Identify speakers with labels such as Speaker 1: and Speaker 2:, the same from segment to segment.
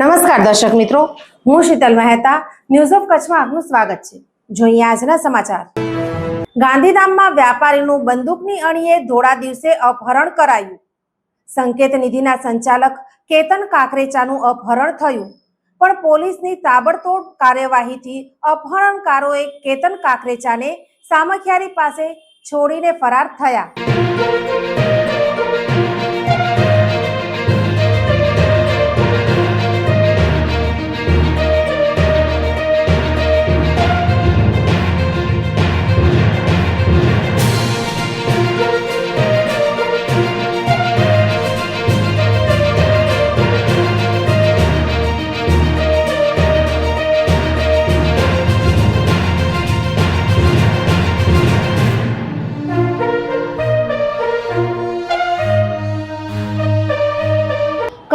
Speaker 1: નમસ્કાર દર્શક મિત્રો, હું શીતલ મહેતા ન્યૂઝ ઓફ કચ્છમાં આપનું સ્વાગત છે. જોઈએ આજના સમાચાર. ગાંધીધામમાં વ્યાપારીનું બંદૂકની અણીએ ધોળા દિવસે અપહરણ કરાયું. સંકેત નિધિના સંચાલક કેતન કાકરેચાનું અપહરણ થયું. પણ પોલીસની તાબડતોડ કાર્યવાહીથી અપહરણકારોએ કેતન કાકરેચાને સામખિયારી પાસે છોડીને ફરાર થયા.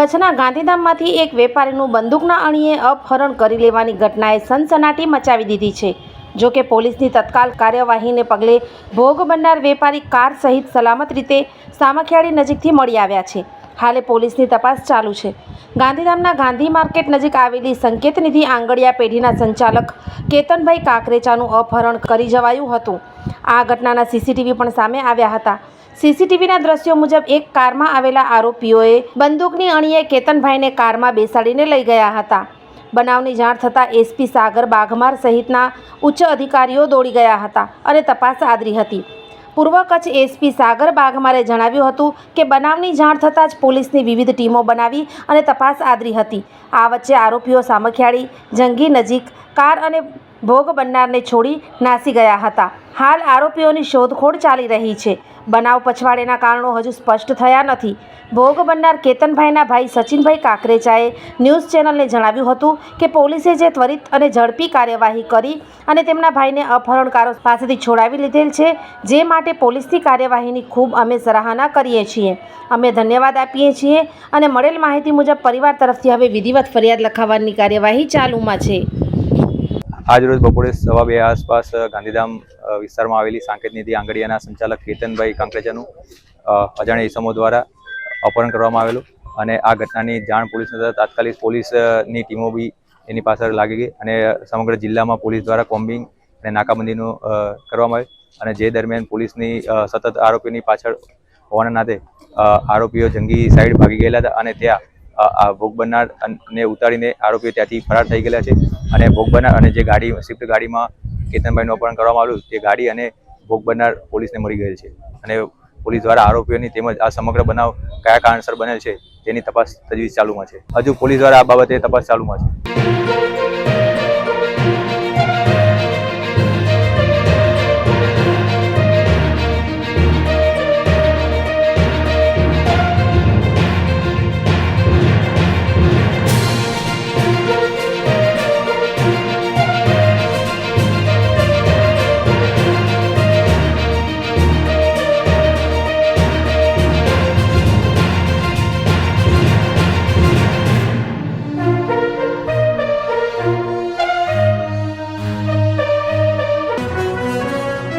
Speaker 1: કચ્છના ગાંધીધામમાંથી એક વેપારીનું બંદૂકના અણીએ અપહરણ કરી લેવાની ઘટનાએ સનસનાટી મચાવી દીધી છે. જો કે પોલીસની તત્કાલ કાર્યવાહીને પગલે ભોગ બનનાર વેપારી કાર સહિત સલામત રીતે સામખિયાળી નજીકથી મળી આવ્યા છે. હાલે પોલીસની તપાસ ચાલુ છે. ગાંધીધામના ગાંધી માર્કેટ નજીક આવેલી સંકેતનિધિ આંગળિયા પેઢીના સંચાલક કેતનભાઈ કાકરેચાનું અપહરણ કરી જવાયું હતું. આ ઘટનાના સીસીટીવી પણ સામે આવ્યા હતા. સીસીટીવીના દ્રશ્યો મુજબ એક કારમાં આવેલા આરોપીઓએ બંદૂકની અણીએ કેતનભાઈને કારમાં બેસાડીને લઈ ગયા હતા. બનાવની જાણ થતાં એસપી સાગર બાઘમાર સહિતના ઉચ્ચ અધિકારીઓ દોડી ગયા હતા અને તપાસ આદરી હતી. પૂર્વ કચ્છ એસપી સાગર બાઘમારે જણાવ્યું હતું કે બનાવની જાણ થતાં જ પોલીસની વિવિધ ટીમો બનાવી અને તપાસ આદરી હતી. આ વચ્ચે આરોપીઓ સામખિયાળી, જંગી, નજીક, કાર અને ભોગ બનનારને છોડી નાસી ગયા હતા. હાલ આરોપીઓની શોધખોળ ચાલી રહી છે. બનાવ પછવાડેના કારણો હજુ સ્પષ્ટ થયા નથી. ભોગ બનનાર કેતનભાઈના ભાઈ સચિનભાઈ કાકરેચાએ ન્યૂઝ ચેનલને જણાવ્યું હતું કે પોલીસે જે ત્વરિત અને ઝડપી કાર્યવાહી કરી અને તેમના ભાઈને અપહરણકારો પાસેથી છોડાવી લીધેલ છે, જે માટે પોલીસની કાર્યવાહીની ખૂબ અમે સરાહના કરીએ છીએ. અમે ધન્યવાદ આપીએ છીએ અને મળેલ માહિતી મુજબ પરિવાર તરફથી હવે વિધિવત ફરિયાદ લખાવવાની કાર્યવાહી ચાલુમાં છે.
Speaker 2: આજ રોજ બપોરે સવા બે આસપાસ ગાંધીધામ વિસ્તારમાં આવેલી સાંકેત નિધિ આંગડિયાના સંચાલક કેતનભાઈ કાંકરેચાનું અ, અજાણ્યા ઇસમો દ્વારા અપહરણ કરવામાં આવેલું અને આ ઘટનાની જાણ પોલીસને થતાં તાત્કાલિક પોલીસની ટીમો બી એની પાછળ લાગી ગઈ અને સમગ્ર જિલ્લામાં પોલીસ દ્વારા કોમ્બિંગ અને નાકાબંધીનું કરવામાં આવ્યું અને જે દરમિયાન પોલીસની સતત આરોપીની પાછળ હોવાના નાતે આરોપીઓ જંગી સાઈડ ભાગી ગયેલા હતા અને ત્યાં આ ભોગ બનનાર ને ઉતારીને આરોપીઓ ત્યાંથી ફરાર થઈ ગયેલા છે. અને ભોગ બનનાર અને જે ગાડી, સ્વિફ્ટ ગાડીમાં કેતનભાઈનું અપહરણ કરવામાં આવ્યું, તે ગાડી અને ભોગ બનનાર પોલીસને મળી ગયેલ છે. અને પોલીસ દ્વારા આરોપીઓની તેમજ આ સમગ્ર બનાવ કયા કારણસર બનેલ છે, તેની તપાસ તજવીજ ચાલુમાં છે. હજુ પોલીસ દ્વારા આ બાબતે તપાસ ચાલુમાં છે.